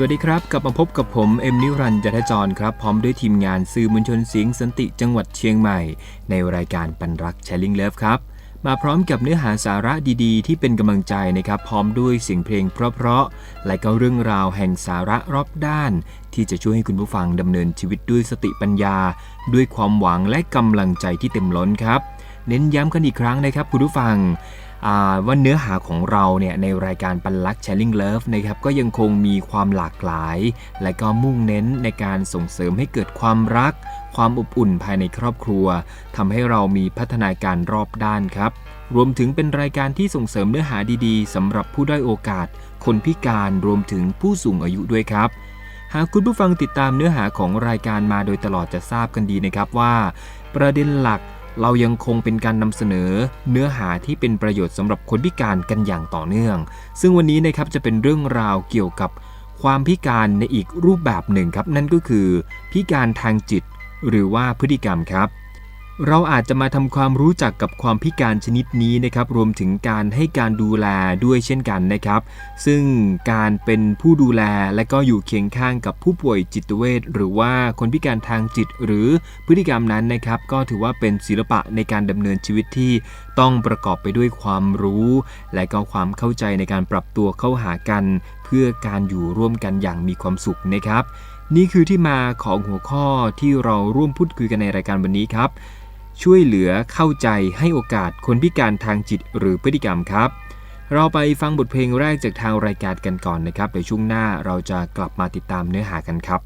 สวัสดีครับ กลับมาพบกับผมเอ็มนิรันต์จันทจรครับ พร้อมด้วยทีมงานสื่อมวลชนเสียงสันติจังหวัดเชียงใหม่ ในรายการปันรัก Sharing Love ครับ มาพร้อมกับเนื้อหาสาระดีๆ ที่เป็นกำลังใจนะครับ พร้อมด้วยเสียงเพลงเพราะๆและก็เรื่องราวแห่งสาระรอบด้าน ที่จะช่วยให้คุณผู้ฟังดำเนินชีวิตด้วยสติปัญญา ด้วยความหวังและกำลังใจที่เต็มล้นครับ เน้นย้ำกันอีกครั้งนะครับคุณผู้ฟัง ว่าเนื้อหาของเราเนี่ยในรายการปันลัก Sharing Love นะครับก็ยังคงมีความหลากหลาย และก็มุ่งเน้นในการส่งเสริมให้เกิดความรัก ความอบอุ่นภายในครอบครัวทำให้เรามีพัฒนาการรอบด้านครับ รวมถึงเป็นรายการที่ส่งเสริมเนื้อหาดีๆสำหรับผู้ด้อยโอกาส คนพิการรวมถึงผู้สูงอายุด้วยครับหากคุณผู้ฟังติดตามเนื้อหาของรายการมาโดยตลอดจะทราบกันดีนะครับว่า ประเด็นหลัก เรายังคงเป็นการนำเสนอเนื้อหาที่เป็นประโยชน์สำหรับคนพิการกันอย่างต่อเนื่อง ซึ่งวันนี้นะครับจะเป็นเรื่องราวเกี่ยวกับความพิการในอีกรูปแบบหนึ่งครับ นั่นก็คือ พิการทางจิต หรือว่าพฤติกรรมครับ เราอาจจะมาทำความรู้จักกับความพิการชนิดนี้นะครับ รวมถึงการให้การดูแลด้วยเช่นกันนะครับ ซึ่งการเป็นผู้ดูแลและก็อยู่เคียงข้างกับผู้ป่วยจิตเวชหรือว่าคนพิการทางจิตหรือพฤติกรรมนั้นนะครับ ก็ถือว่าเป็นศิลปะในการดำเนินชีวิตที่ต้องประกอบไปด้วยความรู้ และก็ความเข้าใจในการปรับตัวเข้าหากัน เพื่อการอยู่ร่วมกันอย่างมีความสุขนะครับ นี่คือที่มาของหัวข้อที่เราร่วมพูดคุยกันในรายการวันนี้ครับ ช่วยเหลือเข้าใจให้โอกาสคนพิการทางจิตหรือพฤติกรรมครับ เราไปฟังบทเพลงแรกจากทางรายการกันก่อนนะครับเดี๋ยวช่วงหน้าเราจะกลับมาติดตามเนื้อหากันครับ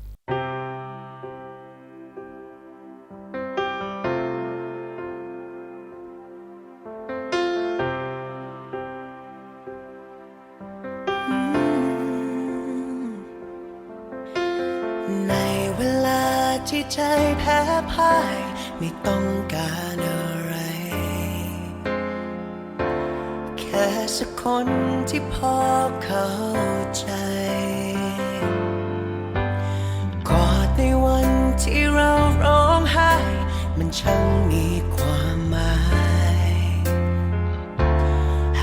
ในเวลาที่ใจแพ้พ่าย ไม่ต้องการอะไร แค่สักคนที่พอเข้าใจ กอดในวันที่เราร้องไห้ มันช่างมีความหมาย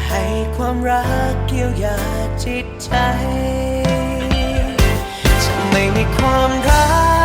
ให้ความรักเกี่ยวยาจิตใจถ้าไม่มีความรัก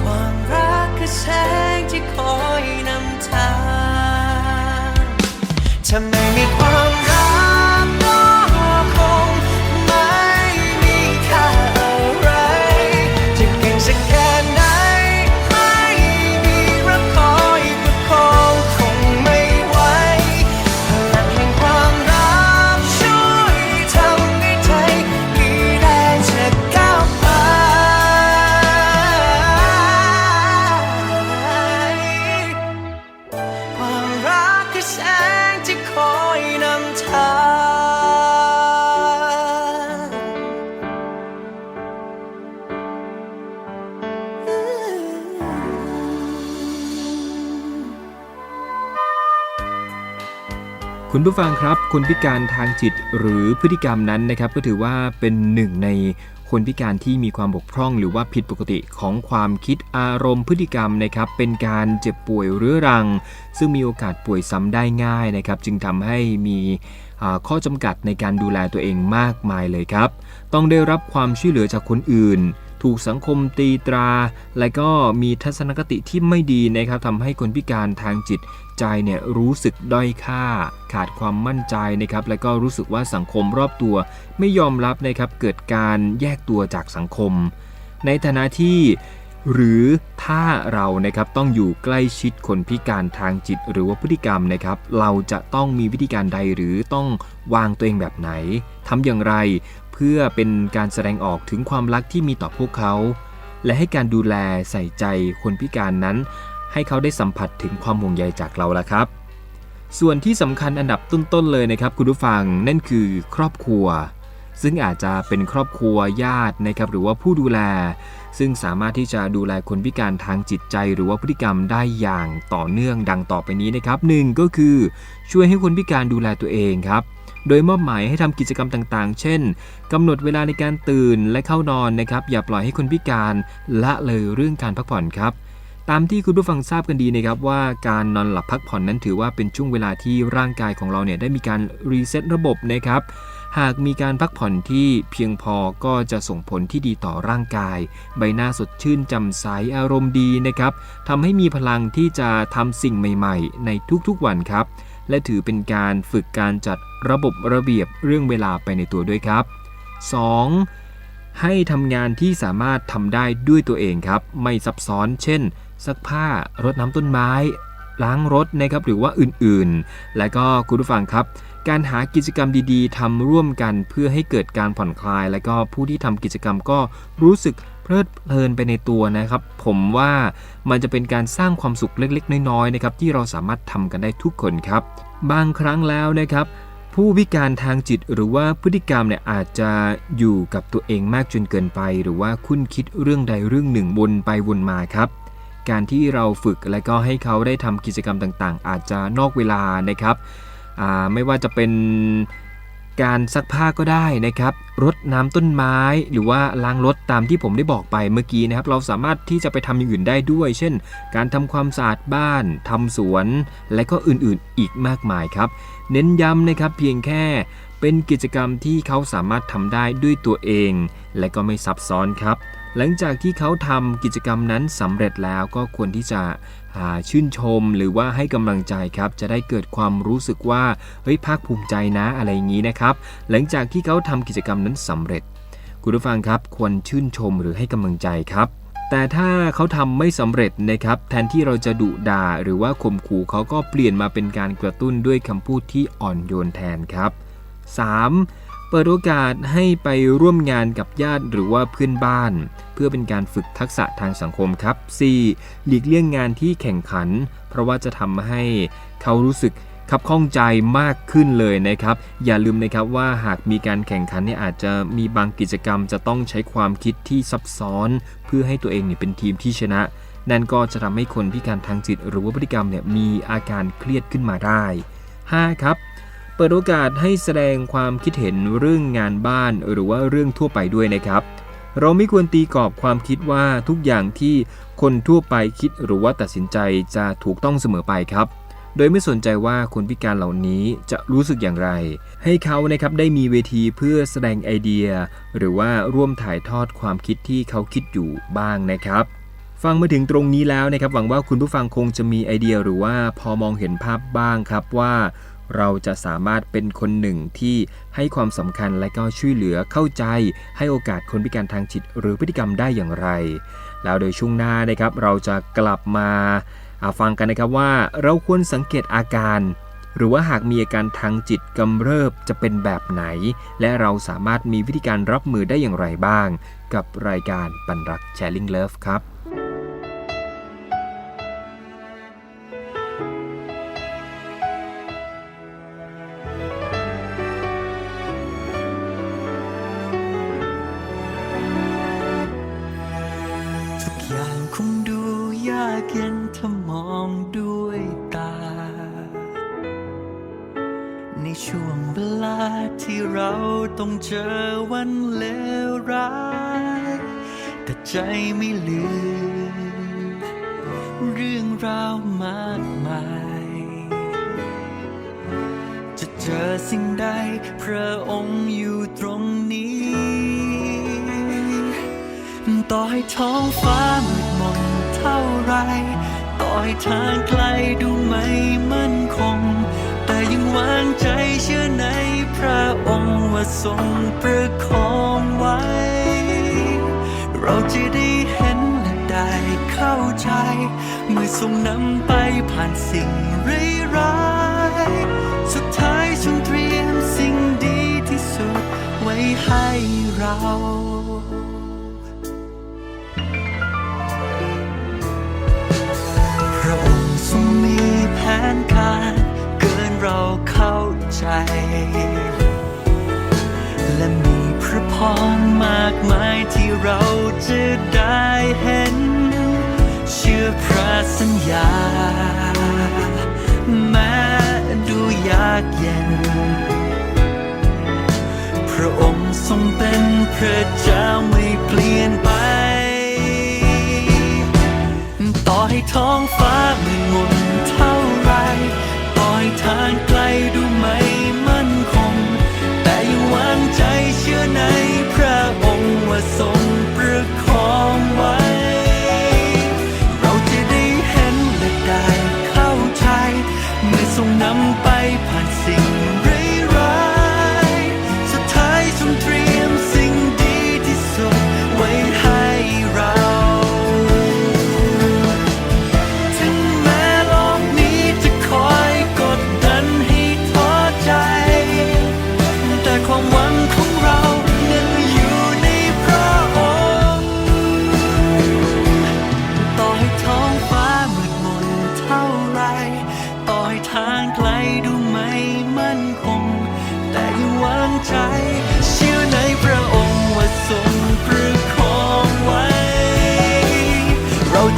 ความรักคือแสงที่คอยนำทาง จะไม่ คุณผู้ฟังครับ คนพิการทางจิตหรือพฤติกรรมนั้นนะครับก็ถือว่าเป็นหนึ่งในคนพิการที่มีความบกพร่องหรือว่าผิดปกติของความคิดอารมณ์พฤติกรรมนะครับ เป็นการเจ็บป่วยเรื้อรัง ซึ่งมีโอกาสป่วยซ้ำได้ง่ายนะครับ จึงทำให้มีข้อจำกัดในการดูแลตัวเองมากมายเลยครับ ต้องได้รับความช่วยเหลือจากคนอื่น ถูกสังคมตีตรา และก็มีทัศนคติที่ไม่ดีนะครับทำให้คนพิการทางจิตใจเนี่ยรู้สึกด้อยค่า ขาดความมั่นใจนะครับและก็รู้สึกว่าสังคมรอบตัว ไม่ยอมรับนะครับเกิดการแยกตัวจากสังคม ในฐานะที่หรือถ้าเรานะครับต้องอยู่ใกล้ชิดคนพิการทางจิตหรือว่าพฤติกรรมนะครับ เราจะต้องมีวิธีการใดหรือต้องวางตัวเองแบบไหนทำอย่างไร พื่อเป็นการแสดงออกถึงความรักที่มีต่อพวกเขา และให้การดูแลใส่ใจคนพิการนั้น ให้เขาได้สัมผัสถึงความห่วงใยจากเราละครับ ส่วนที่สำคัญอันดับต้นๆเลยนะครับคุณผู้ฟังนั่นคือครอบครัว ซึ่งอาจจะเป็นครอบครัวญาตินะครับหรือว่าผู้ดูแล ซึ่งสามารถที่จะดูแลคนพิการทางจิตใจ หรือว่าพฤติกรรมได้อย่างต่อเนื่องดังต่อไปนี้นะครับหนึ่งก็คือช่วยให้คนพิการดูแลตัวเองครับ โดยมอบหมายให้ทำกิจกรรมต่างๆ เช่นกำหนดเวลาในการตื่นและเข้านอนนะครับ อย่าปล่อยให้คนพิการละเลยเรื่องการพักผ่อนครับตามที่คุณผู้ฟังทราบกันดีนะครับว่าการนอนหลับพักผ่อนนั้นถือว่าเป็นช่วงเวลาที่ร่างกายของเราเนี่ยได้มีการรีเซ็ตระบบนะครับ หากมีการพักผ่อนที่เพียงพอก็จะส่งผลที่ดีต่อร่างกาย ใบหน้าสดชื่นจำใสอารมณ์ดีนะครับทำให้มีพลังที่จะทำสิ่งใหม่ ๆ ในทุกๆวันครับ และถือเป็นการฝึกการจัดระบบระเบียบเรื่องเวลาไปในตัวด้วยครับ 2. ให้ทำงานที่สามารถทำได้ด้วยตัวเองครับ ไม่ซับซ้อน เช่น ซักผ้ารดน้ำต้นไม้ ล้างรถนะครับหรือว่าอื่นๆ และก็คุณผู้ฟังครับ การหากิจกรรมดีๆทำร่วมกันเพื่อให้เกิดการผ่อนคลาย และก็ผู้ที่ทำกิจกรรมก็รู้สึก ลิดเพลินไปในตัวนะครับ ผมว่ามันจะเป็นการสร้างความสุขเล็กๆ น้อยๆนะครับที่เราสามารถทำกันได้ทุกคนครับ บางครั้งแล้วนะครับ ผู้พิการทางจิตหรือว่าพฤติกรรมเนี่ยอาจจะอยู่กับตัวเองมากจนเกินไป หรือว่าคุ้นคิดเรื่องใดเรื่องหนึ่งวนไปวนมาครับการที่เราฝึกและก็ให้เขาได้ทำกิจกรรมต่างๆ อาจจะนอกเวลานะครับ ไม่ว่าจะเป็น การซักผ้าก็ได้นะครับรดน้ำต้นไม้ หรือว่าล้างรถตามที่ผมได้บอกไปเมื่อกี้นะครับ เราสามารถที่จะไปทำอย่างอื่นได้ด้วย เช่น การทำความสะอาดบ้านทำสวน และก็อื่นๆอีกมากมายครับ เน้นย้ำนะครับเพียงแค่เป็นกิจกรรมที่เขาสามารถทำได้ด้วยตัวเอง และก็ไม่ซับซ้อนครับ หลังจากที่เขาทำกิจกรรมนั้นสำเร็จแล้วก็ควรที่จะชื่นชมหรือว่าให้กำลังใจครับ จะได้เกิดความรู้สึกว่าเฮ้ยภาคภูมิใจนะอะไรอย่างนี้นะครับ หลังจากที่เขาทำกิจกรรมนั้นสำเร็จ คุณผู้ฟังครับควรชื่นชมหรือให้กำลังใจครับแต่ถ้าเขาทำไม่สำเร็จนะครับ แทนที่เราจะดุด่าหรือว่าข่มขู่เขาก็เปลี่ยนมาเป็นการกระตุ้นด้วยคำพูดที่อ่อนโยนแทนครับ 3. เปิดโอกาสให้ไปร่วมงานกับญาติหรือว่าเพื่อนบ้าน เพื่อเป็นการฝึกทักษะทางสังคมครับ 4. หลีกเลี่ยงงานที่แข่งขัน เพราะว่าจะทำให้เขารู้สึกขับข้องใจมากขึ้นเลยนะครับ อย่าลืมนะครับว่าหากมีการแข่งขันเนี่ยอาจจะมีบางกิจกรรม จะต้องใช้ความคิดที่ซับซ้อน เพื่อให้ตัวเองเนี่ยเป็นทีมที่ชนะ นั่นก็จะทำให้คนพิการทางจิต หรือว่าพฤติกรรมเนี่ยมีอาการเครียดขึ้นมาได้ 5. ครับ ปิดโอกาสให้แสดงความคิดเห็นเรื่องงานบ้านหรือว่าเรื่องทั่วไปด้วยนะครับ เราไม่ควรตีกรอบความคิดว่าทุกอย่างที่คนทั่วไปคิดหรือว่าตัดสินใจจะถูกต้องเสมอไปครับ โดยไม่สนใจว่าคนพิการเหล่านี้จะรู้สึกอย่างไร ให้เขานะครับได้มีเวทีเพื่อแสดงไอเดีย หรือว่าร่วมถ่ายทอดความคิดที่เขาคิดอยู่บ้างนะครับฟังมาถึงตรงนี้แล้วนะครับหวังว่าคุณผู้ฟังคงจะมีไอเดียหรือว่าพอมองเห็นภาพบ้างครับว่า เราจะสามารถเป็นคนหนึ่งที่ให้ความสำคัญและก็ช่วยเหลือเข้าใจ ให้โอกาสคนพิการทางจิตหรือพฤติกรรมได้อย่างไร แล้วโดยช่วงหน้านะครับเราจะกลับมาาฟังกันนะครับว่าเราควรสังเกตอาการ หรือว่าหากมีอาการทางจิตกำเริบจะเป็นแบบไหน และเราสามารถมีวิธีการรับมือได้อย่างไรบ้าง กับรายการปันรัก Sharing Love ครับ องค์ว่าทรงประคองไว้ เราจะได้เห็นและได้เข้าใจ เมื่อทรงนำไปผ่านสิ่งร้ายสุดท้ายทรงเตรียมสิ่งดีที่สุดไว้ให้เราพระองค์ทรงมีแผนการเกินเราเข้าใจ และมีพระพรมากมายที่เราจะได้เห็น เชื่อพระสัญญา แม้ดูยากเย็น พระองค์ทรงเป็นพระเจ้าไม่เปลี่ยนไป ต่อให้ท้องฟ้ามืดมน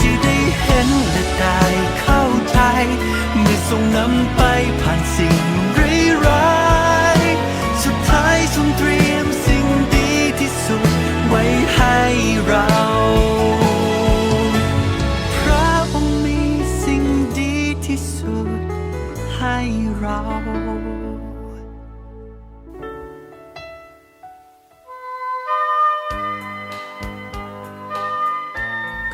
จะได้เห็นและได้เข้าใจเมื่อทรงนำไปผ่า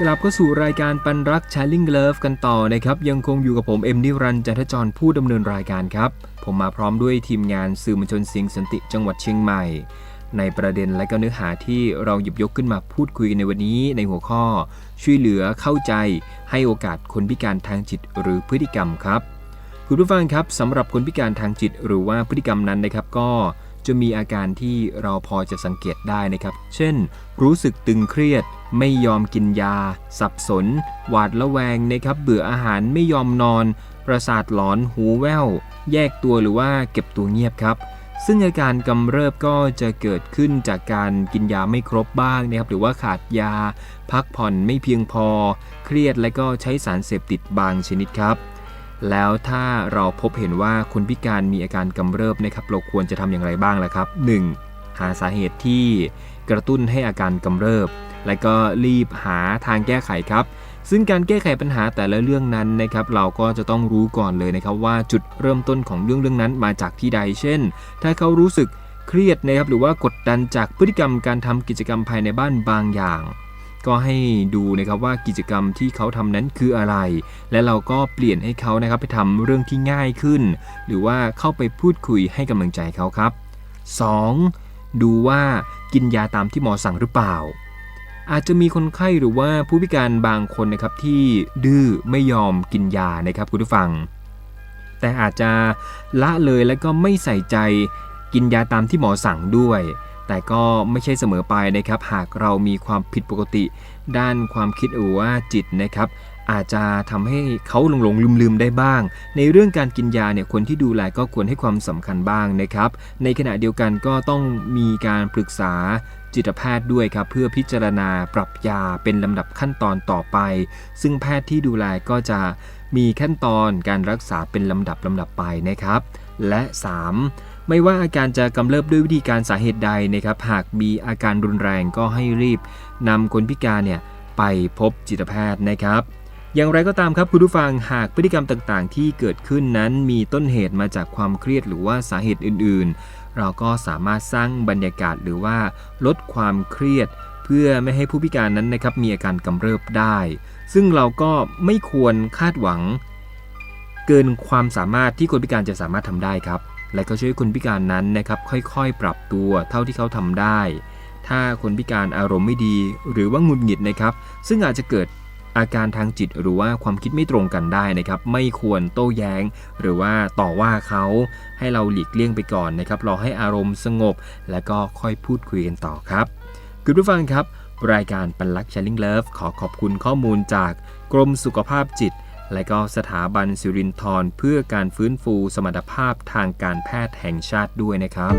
ลับเข้าสู่รายการปันรัก Sharing Love กันต่อนะครับ ยังคงอยู่กับผมเอ็มนิรันจันทจรผู้ดำเนินรายการครับ ผมมาพร้อมด้วยทีมงานสื่อมวลชนเสียงสันติจังหวัดเชียงใหม่ ในประเด็นและก็เนื้อหาที่เราหยิบยกขึ้นมาพูดคุยในวันนี้ในหัวข้อ ช่วยเหลือเข้าใจ ให้โอกาสคนพิการทางจิตหรือพฤติกรรมครับ คุณผู้ฟังครับสำหรับคนพิการทางจิตหรือว่าพฤติกรรมนั้นนะครับก็จะมีอาการที่เราพอจะสังเกตได้นะครับ เช่น รู้สึกตึงเครียด ไม่ยอมกินยา สับสน หวาดระแวงนะครับ เบื่ออาหารไม่ยอมนอน ประสาทหลอนหูแว่ว แยกตัวหรือว่าเก็บตัวเงียบครับ ซึ่งอาการกำเริบก็จะเกิดขึ้นจากการกินยาไม่ครบบ้างนะครับ หรือว่าขาดยา พักผ่อนไม่เพียงพอ เครียดและก็ใช้สารเสพติดบางชนิดครับแล้วถ้าเราพบเห็นว่าคนพิการมีอาการกำเริบนะครับเราควรจะทำอย่างไรบ้างล่ะครับ 1. หาสาเหตุที่กระตุ้นให้อาการกำเริบ และก็รีบหาทางแก้ไขครับ ซึ่งการแก้ไขปัญหาแต่ละเรื่องนั้นนะครับ เราก็จะต้องรู้ก่อนเลยนะครับว่าจุดเริ่มต้นของเรื่องเรื่องนั้นมาจากที่ใด เช่น ถ้าเขารู้สึกเครียดนะครับหรือว่ากดดันจากพฤติกรรมการทำกิจกรรมภายในบ้านบางอย่าง ก็ให้ดูนะครับว่ากิจกรรมที่เขาทำนั้นคืออะไร และเราก็เปลี่ยนให้เขานะครับไปทำเรื่องที่ง่ายขึ้น หรือว่าเข้าไปพูดคุยให้กำลังใจเขาครับ 2. ดูว่ากินยาตามที่หมอสั่งหรือเปล่า อาจจะมีคนไข้หรือว่าผู้พิการบางคนนะครับที่ดื้อไม่ยอมกินยานะครับคุณผู้ฟัง แต่อาจจะละเลยและก็ไม่ใส่ใจกินยาตามที่หมอสั่งด้วย แต่ก็ไม่ใช่เสมอไปนะครับ หากเรามีความผิดปกติ ด้านความคิดหรือว่าจิตนะครับ อาจจะทำให้เขาหลงหลงลืมลืมๆได้บ้าง ในเรื่องการกินยาเนี่ยคนที่ดูแลก็ควรให้ความสำคัญบ้างนะครับ ในขณะเดียวกันก็ต้องมีการปรึกษาจิตแพทย์ด้วยครับเพื่อพิจารณาปรับยาเป็นลำดับขั้นตอนต่อไป ซึ่งแพทย์ที่ดูแลก็จะมีขั้นตอนการรักษาเป็นลำดับลำดับไปนะครับ และ 3. ไม่ว่าอาการจะกำเริบด้วยวิธีการสาเหตุใดนะครับ หากมีอาการรุนแรงก็ให้รีบนำคนพิการเนี่ยไปพบจิตแพทย์นะครับ อย่างไรก็ตามครับคุณผู้ฟังหากพฤติกรรมต่างๆ ที่เกิดขึ้นนั้นมีต้นเหตุมาจากความเครียดหรือว่าสาเหตุอื่นๆ เราก็สามารถสร้างบรรยากาศหรือว่าลดความเครียด เพื่อไม่ให้ผู้พิการนั้นนะครับมีอาการกำเริบได้ ซึ่งเราก็ไม่ควรคาดหวัง เกินความสามารถที่คนพิการจะสามารถทำได้ครับ และก็ช่วยคนพิการนั้นนะครับค่อยๆ ปรับตัวเท่าที่เขาทำได้ถ้าคนพิการอารมณ์ไม่ดีหรือว่าหงุดหงิดนะครับ ซึ่งอาจจะเกิด อาการทางจิตหรือว่าความคิดไม่ตรงกันได้นะครับ ไม่ควรโต้แย้ง หรือว่าต่อว่าเขาให้เราหลีกเลี่ยงไปก่อนนะครับรอให้อารมณ์สงบ แล้วก็ค่อยพูดคุยกันต่อครับคุณผู้ฟังครับ รายการปันลักช h ลิงเลิฟขอขอบคุณข้อมูลจากกรมสุขภาพจิต และก็สถาบันสิรินทรเพื่อการฟื้นฟูสมรรถภาพทางการแพทย์แห่งชาติด้วยนะครับ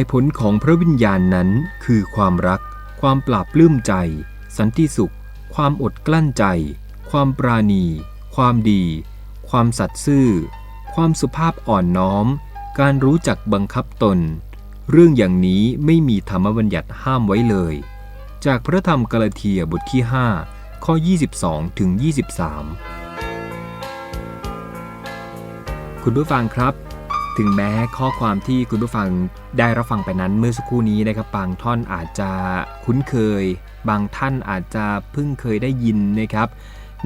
ายผลของพระวิญญาณนั้นคือความรัก ความปราบปลื้มใจ สันติสุข ความอดกลั้นใจ ความปราณี ความดี ความสัตย์ซื่อ ความสุภาพอ่อนน้อม การรู้จักบังคับตน เรื่องอย่างนี้ไม่มีธรรมบัญญัติห้ามไว้เลย จากพระธรรมกาลเทียบทที่5ข้อ 22ถึง23 คุณผู้ฟังครับ ถึงแม้ข้อความที่คุณผู้ฟัง ได้รับฟังไปนั้นเมื่อสักครู่นี้นะครับบางท่อนอาจจะคุ้นเคย บางท่านอาจจะเพิ่งเคยได้ยินนะครับ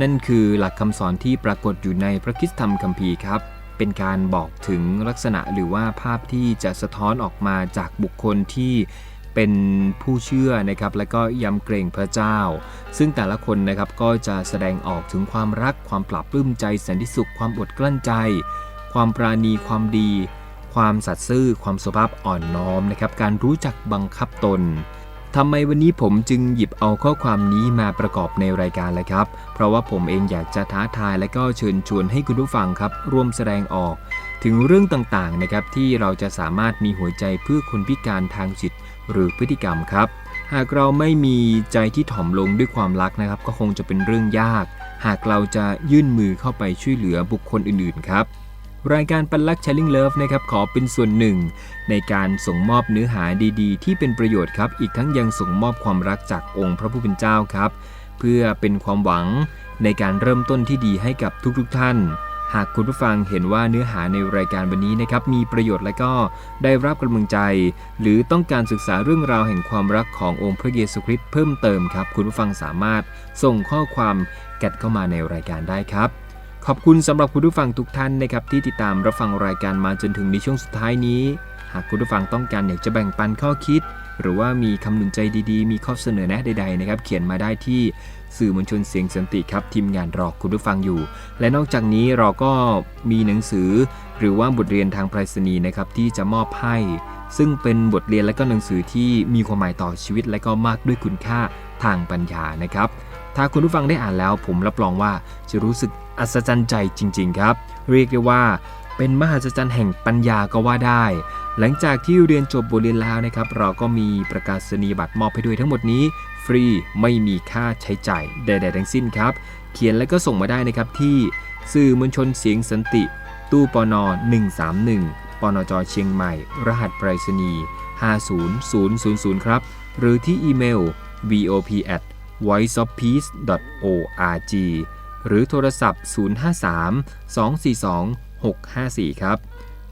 นั่นคือหลักคำสอนที่ปรากฏอยู่ในพระคริสตธรรมคัมภีร์ครับ เป็นการบอกถึงลักษณะหรือว่าภาพที่จะสะท้อนออกมาจากบุคคลที่เป็นผู้เชื่อนะครับและก็ยำเกรงพระเจ้า ซึ่งแต่ละคนนะครับก็จะแสดงออกถึงความรักความปราบปลื้มใจสันติสุขความอดกลั้นใจ ความปราณีความดี ความสัตย์ซื่อความสุภาพอ่อนน้อมนะครับ การรู้จักบังคับตนทำไมวันนี้ผมจึงหยิบเอาข้อความนี้มาประกอบในรายการเลยครับ เพราะว่าผมเองอยากจะท้าทายและก็เชิญชวนให้คุณผู้ฟังครับ ร่วมแสดงออก ถึงเรื่องต่างๆนะครับที่เราจะสามารถมีหัวใจเพื่อคนพิการทางจิตหรือพฤติกรรมครับ หากเราไม่มีใจที่ถ่อมลงด้วยความรักนะครับ ก็คงจะเป็นเรื่องยาก หากเราจะยื่นมือเข้าไปช่วยเหลือบุคคลอื่นๆครับ รายการปันลักช h ลิงเลิฟนะครับขอเป็นส่วนหนึ่ง ในการส่งมอบเนื้อหาดีๆ ที่เป็นประโยชน์ครับ อีกทั้งยังส่งมอบความรักจากองค์พระผู้เป็นเจ้าครับ เพื่อเป็นความหวังในการเริ่มต้นที่ดีให้กับทุกๆท่าน หากคุณผู้ฟังเห็นว่าเนื้อหาในรายการวันนี้นะครับมีประโยชน์และก็ได้รับกำลังใจ หรือต้องการศึกษาเรื่องราวแห่งความรักขององค์พระเยซูคริสต์เพิ่มเติมครับ คุณผู้ฟังสามารถส่งข้อความแกดเข้ามาในรายการได้ครับ ขอบคุณสำหรับคุณผู้ฟังทุกท่านนะครับที่ติดตามรับฟังรายการมาจนถึงในช่วงสุดท้ายนี้ หากคุณผู้ฟังต้องการอยากจะแบ่งปันข้อคิด หรือว่ามีคำหนุนใจดีๆ มีข้อเสนอแนะใดๆนะครับเขียนมาได้ที่สื่อมวลชนเสียงสันติครับทีมงานรอคุณผู้ฟังอยู่ และนอกจากนี้เราก็มีหนังสือ หรือว่าบทเรียนทางไปรษณีย์นะครับที่จะมอบให้ซึ่งเป็นบทเรียนและก็หนังสือที่มีความหมายต่อชีวิตและก็มากด้วยคุณค่าทางปัญญานะครับ ถ้าคุณผู้ฟังได้อ่านแล้วผมรับรองว่าจะรู้สึก อัศจรรย์ใจจริง ๆ ครับ เรียกได้ว่าเป็นมหัศจรรย์แห่งปัญญาก็ว่าได้ หลังจากที่เรียนจบบทเรียนแล้วนะครับ เราก็มีประกาศนียบัตรมอบให้ด้วยทั้งหมดนี้ ฟรีไม่มีค่าใช้จ่ายใดๆทั้งสิ้นครับ เขียนและก็ส่งมาได้นะครับที่สื่อมวลชนเสียงสันติ ตู้ปน 131 ปนจเชียงใหม่ รหัสไปรษณีย์50000 ครับ หรือที่อีเมล vop voiceofpeace.org หรือโทรศัพท์ 053 242 654 ครับ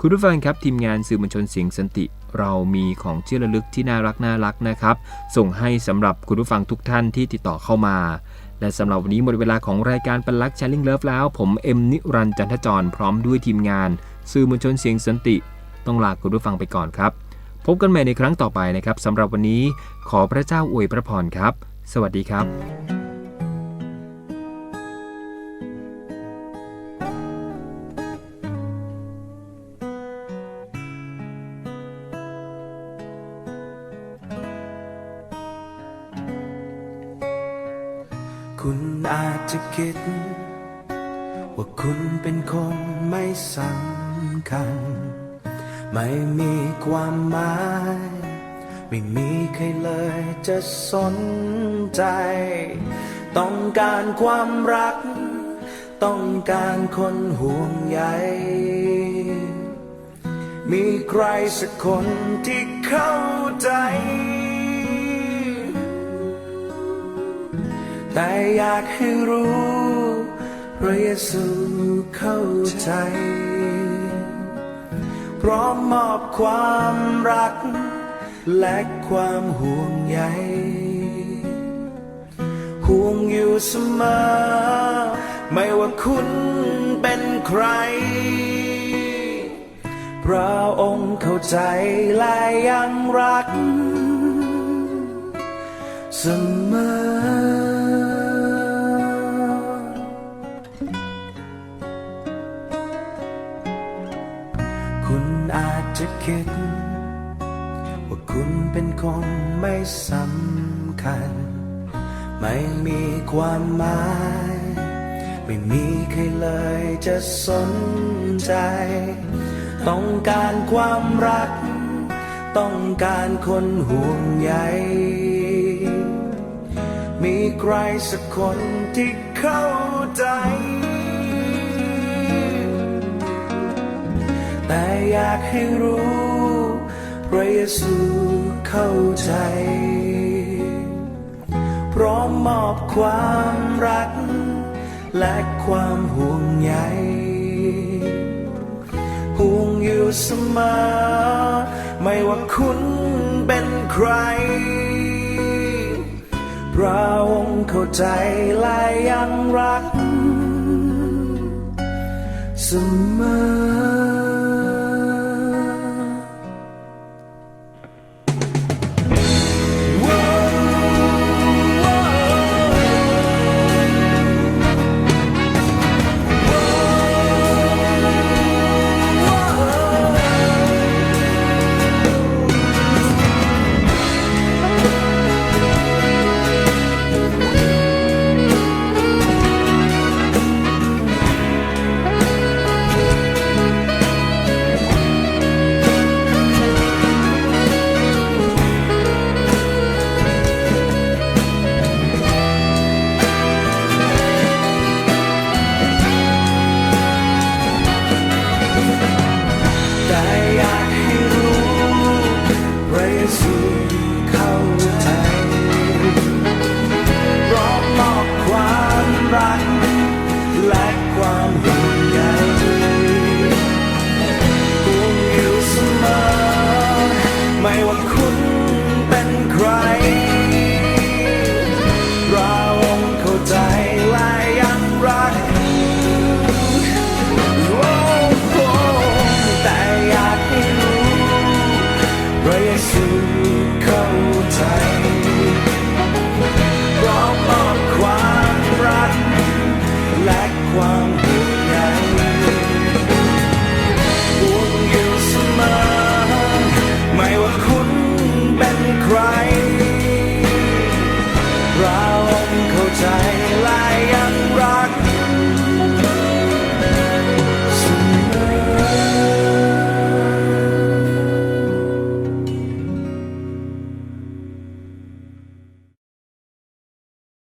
คุณผู้ฟังครับทีมงานสื่อมวลชนเสียงสันติ เรามีของเชื่อระลึกที่น่ารักน่ารักนะครับ ส่งให้สำหรับคุณผู้ฟังทุกท่านที่ติดต่อเข้ามา และสำหรับวันนี้หมดเวลาของรายการปันลักช h ลิงเลิฟแล้ว ผมเอ็มนิรันต์จันทจรพร้อมด้วยทีมงาน สื่อมวลชนเสียงสันติ ต้องลาคุณผู้ฟังไปก่อนครับ พบกันใหม่ในครั้งต่อไปนะครับสำหรับวันนี้ขอพระเจ้าอวยพระพรครับ สวัสดีครับ สนใจ ต้องการความรัก ต้องการคนห่วงใย มีใครสักคนที่เข้าใจ แต่อยากให้รู้พระเยซูเข้าใจ พร้อมมอบความรักและความห่วงใย ห่วงอยู่เสมอ ไม่ว่าคุณเป็นใคร พระองค์เข้าใจและยังรักเสมอคุณอาจจะคิด ว่าคุณเป็นคนไม่สำคัญ ไม่มีความหมาย ไม่มีใครเลยจะสนใจ ต้องการความรัก ต้องการคนห่วงใย มีใครสักคนที่เข้าใจ แต่อยากให้รู้พระเยซูเข้าใจ ร้อมมอบความรัก และความห่วงใยห่วงอยู่เสมอไม่ว่าคุณเป็นใครพระองค์เข้าใจและยังรักเสมอ